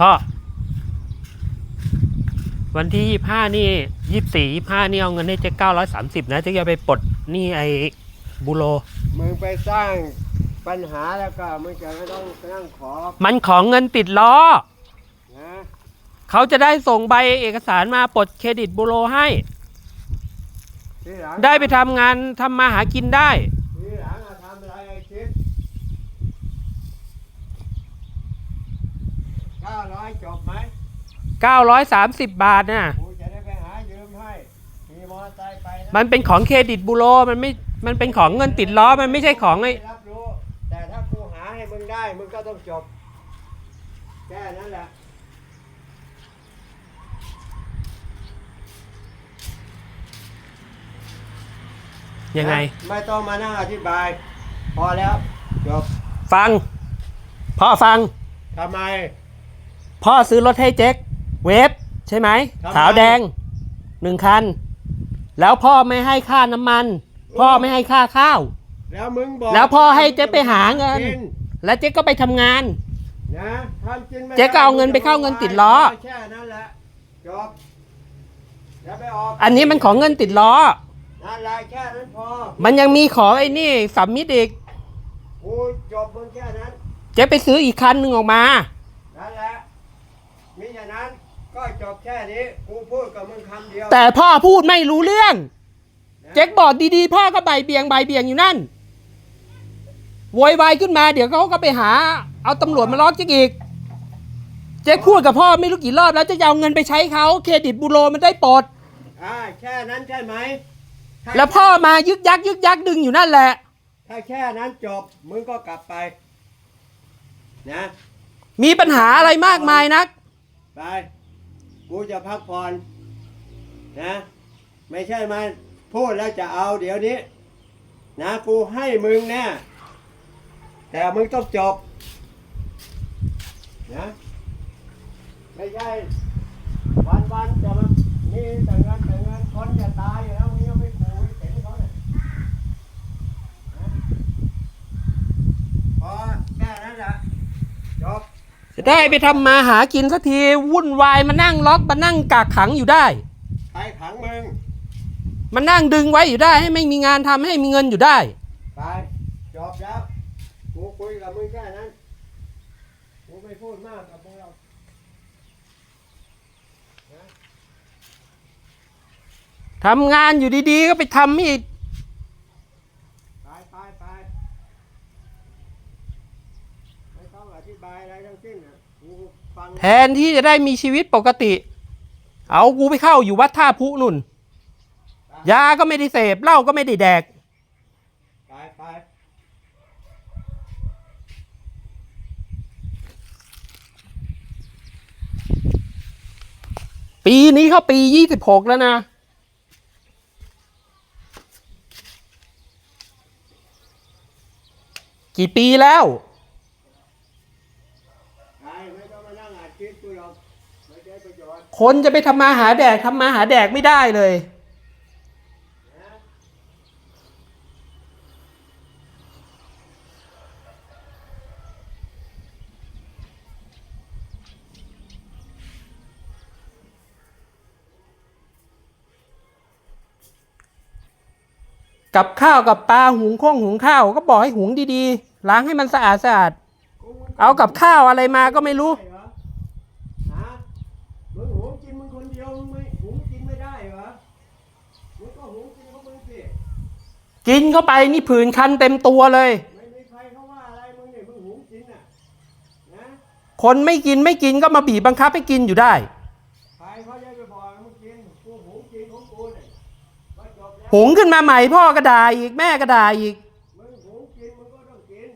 พ่อ วันที่ยี่ห้านี่ยี่สี่ยี่ห้านี่เอาเงินให้เจ๊เก้าร้อยสามสิบนะเจ๊จะไปปลดหนี่ไอ้บูโร มึงไปสร้างปัญหาแล้วก็มึงจะไม่ต้องนั่งขอมันของเงินติดล้อ นะเขาจะได้ส่งใบเอกสารมาปลดเครดิตบูโรให้ ทีหลังได้ไปทำงานทำมาหากินได้ ทีหลังอะทำอะไรไอ้คิดเก้าร้อยจบไหม 930 บาทน่ะกูจะได้ไปหายืมให้มีมอเตอร์ไซค์ไปนะมันเป็นของเครดิตบูโรมันไม่มันเป็นของเงินติดล้อมันไม่ใช่ของไอ้ม่รับรู้ แต่ถ้ากูหาให้มึงได้ มึงก็ต้องจบ แค่นั้นแหละ ยังไง ไม่ต้องมานั่งอธิบาย พอแล้ว จบฟัง พ่อฟังทำไม พ่อซื้อรถให้เจ๊ก เวฟใช่ไหมทำไมขาวแดงหนึ่งคัน แล้วพ่อไม่ให้ค่าน้ำมัน พ่อไม่ให้ค่าข้าว แล้วมึงบอกแล้วพ่อให้เจ๊ไปหาเงินกิแล้วเจ๊กก็ไปทำงาน นะทำกินไม่เจ๊ก็เอาเงินไปเข้าเงินติดล้อ แค่นั้นแหละจบอย่าไปออกอันนี้มันของเงินติดล้อ นั่นแหละแค่นั้นพอมันยังมีของไอ้นี่สัมมิดอีกกูจบมึงแค่นั้น เจ๊ไปซื้ออีกคันหนึ่งออกมา นั่นแหละมิฉะนั้นก็ จบแค่นี้กูพูดกับมึงคำเดียวแต่พ่อพูดไม่รู้เรื่อง เจ๊กบอกดีๆ พ่อก็ใบายเบี่ยงใบายเบี่ยงอยู่นั่นโวยวายขึ้นมาเดี๋ยวเขาก็ไปหา เอาตำรวจมาล้อเจ๊กอีก เจ๊กพูดกับพ่อไม่รู้กี่รอบแล้วจะเอาเงินไปใช้เขาเครดิตบูโรมันได้ปลดอ่าแค่นั้นใช่ไหมถ้าแล้วพ่อมายึกยักยึกยักดึงอยู่นั่นแหละ ถ้าแค่นั้นจบมึงก็กลับไป นะ มีปัญหาอะไรมากมายนัก ไป กูจะพักผ่อนนะ ไม่ใช่มาพูดแล้วจะเอาเดี๋ยวนี้ นะกูให้มึงแน่แต่มึงต้องจบนะไม่ใช่วันวันๆจะมามีแต่เงินแต่เงินคนจะตายอยู่แล้วมึงยังไม่ขู่ไม่เห็นเขาเลยนะพอแค่นั้นแหละจบ จะได้ไปทำมาหากินสักทีวุ่นวายมานั่งล็อกมานั่งกักขังอยู่ได้ ใครขังมึงมานั่งดึงไว้อยู่ได้ให้ไม่มีงานทำให้มีเงินอยู่ได้ ไปจบแล้วกูคุยกับมึงแค่นั้นกูไม่พูดมากกับมึงหรอกทำงานอยู่ดีๆก็ไปทำอีก ไปไปไปไม่ต้องอ ธิบายอะไรทั้งสิ้นนะกูฟังแทนที่จะได้มีชีวิตปกติ เอากูไปเข้าอยู่วัดท่าพุนุ่น ยาก็ไม่ได้เสพเหล้าก็ไม่ได้แดก ไปไปปีนี้เข้าปียี่สิบหกแล้วนะ กี่ปีแล้ว ไปไม่ต้องมานั่งอัดคลิปกูหรอกไม่ใช่ประโยชน์ คนจะไปทำมาหาแดกทำมาหาแดกไม่ได้เลย กับข้าวกับปลาหุงข้องหุงข้าวก็บอกให้หุงดีๆ ล้างให้มันสะอาดสะอาด เอากับข้าวอะไรมาก็ไม่รู้ ได้เหรอฮะมึงหุงกินมึงคนเดียวมึงไม่หุงกินไม่ได้เหรอมึงก็หุงกินของมึงสิ กินเข้าไปนี่ผื่นคันเต็มตัวเลย ไม่มีใครเขาว่าอะไรมึงเนี่ยมึงหุงกินน่ะนะคนไม่กินไม่กินก็มาบีบบังคับให้กินอยู่ได้ ใครเขาจะไปบอกให้มึงกินกูหุงกินของกูเนี่ยก็จบแล้วหุงขึ้นมาใหม่พ่อก็ด่าอีกแม่ก็ด่าอีก มึงหุงกินมึงก็ต้องกิน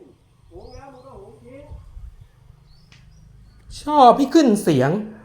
หุงแล้วมึงก็หุงกิน ชอบให้ขึ้นเสียงเ